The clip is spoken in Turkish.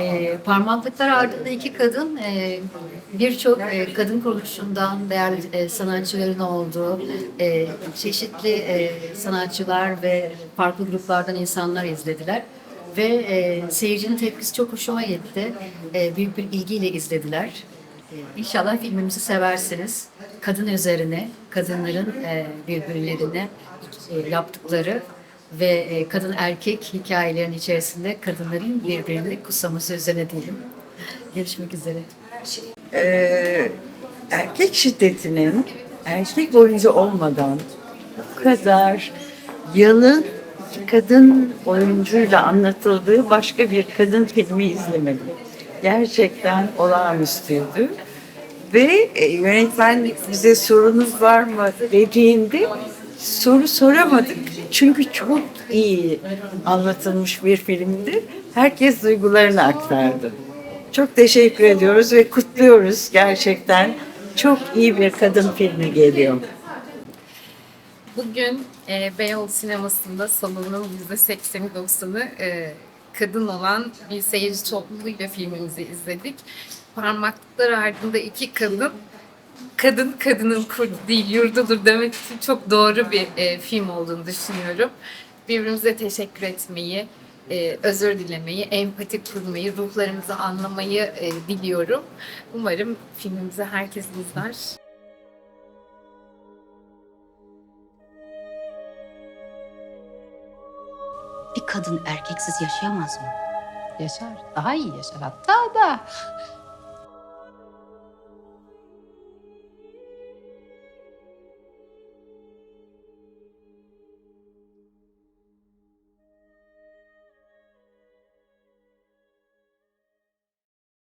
E, parmaklıklar ardında iki kadın e, birçok e, kadın kuruluşundan değerli e, sanatçıların olduğu e, çeşitli e, sanatçılar ve farklı gruplardan insanlar izlediler. Ve e, seyircinin tepkisi çok hoşuma gitti. E, büyük bir ilgiyle izlediler. E, İnşallah filmimizi seversiniz. Kadın üzerine, kadınların e, birbirlerine e, yaptıkları ve e, kadın erkek hikayelerin içerisinde kadınların birbirini kutsaması üzerine diyelim. Görüşmek üzere. Ee, erkek şiddetinin erkek oyuncu olmadan bu kadar yalın kadın oyuncuyla anlatıldığı başka bir kadın filmi izlemedim. Gerçekten olağanüstüydü. Ve e, yönetmen bize sorunuz var mı dediğinde soru soramadık. Çünkü çok iyi anlatılmış bir filmdi. Herkes duygularını aktardı. Çok teşekkür ediyoruz ve kutluyoruz gerçekten. Çok iyi bir kadın filmi geliyor. Bugün e, Beyoğlu sinemasında salonun %80'i 90'ı e, kadın olan bir seyirci topluluğuyla filmimizi izledik. Parmaklıklar ardında iki kadın, kadın kadının kurdu değil yurdudur demek için çok doğru bir e, film olduğunu düşünüyorum. Birbirimize teşekkür etmeyi, e, özür dilemeyi, empati kurmayı, ruhlarımızı anlamayı e, diliyorum. Umarım filmimizi herkes izler. Bir kadın erkeksiz yaşayamaz mı? Yaşar. Daha iyi yaşar hatta da.